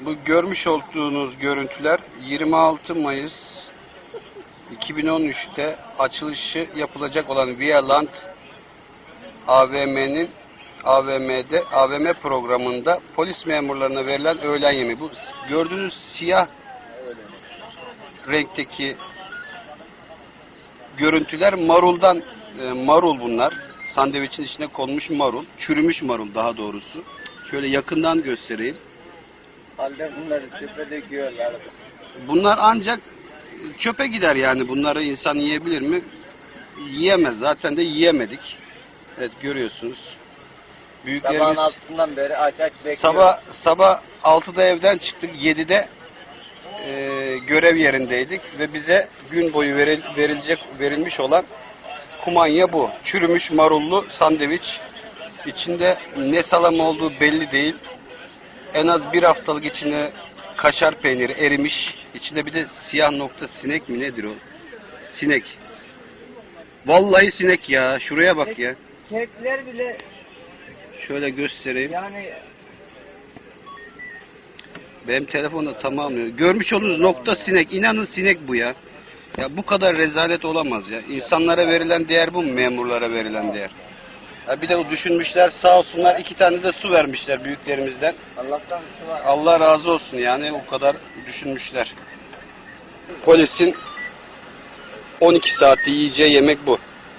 Bu görmüş olduğunuz görüntüler 26 Mayıs 2013'te açılışı yapılacak olan Vialand AVM'nin AVM'de AVM programında polis memurlarına verilen öğlen yemeği. Bu gördüğünüz siyah renkteki görüntüler maruldan e, marul bunlar. Sandviçin içine konmuş marul, çürümüş marul daha doğrusu. Şöyle yakından göstereyim. Halde bunları çöpe döküyorlar. Bunlar ancak çöpe gider yani. Bunları insan yiyebilir mi? Yiyemez. Zaten de yiyemedik. Evet görüyorsunuz. Sabahın Büyüklerimiz altından beri aç aç bekliyor. sabah sabah 6'da evden çıktık. 7'de e, görev yerindeydik ve bize gün boyu veril- verilecek verilmiş olan kumanya bu. Çürümüş marullu sandviç. İçinde ne salam olduğu belli değil. En az bir haftalık içine kaşar peyniri erimiş. İçinde bir de siyah nokta sinek mi nedir o? Sinek. Vallahi sinek ya. Şuraya bak ya. Kekler bile Şöyle göstereyim. yani Benim telefonda tamamlıyor. Görmüş olduğunuz nokta sinek. İnanın sinek bu ya. Ya bu kadar rezalet olamaz ya. İnsanlara verilen değer bu mu? Memurlara verilen değer. Ha bir de o düşünmüşler sağ olsunlar iki tane de su vermişler büyüklerimizden. Allah'tan su var. Allah razı olsun yani o kadar düşünmüşler. Polisin 12 saati yiyeceği yemek bu.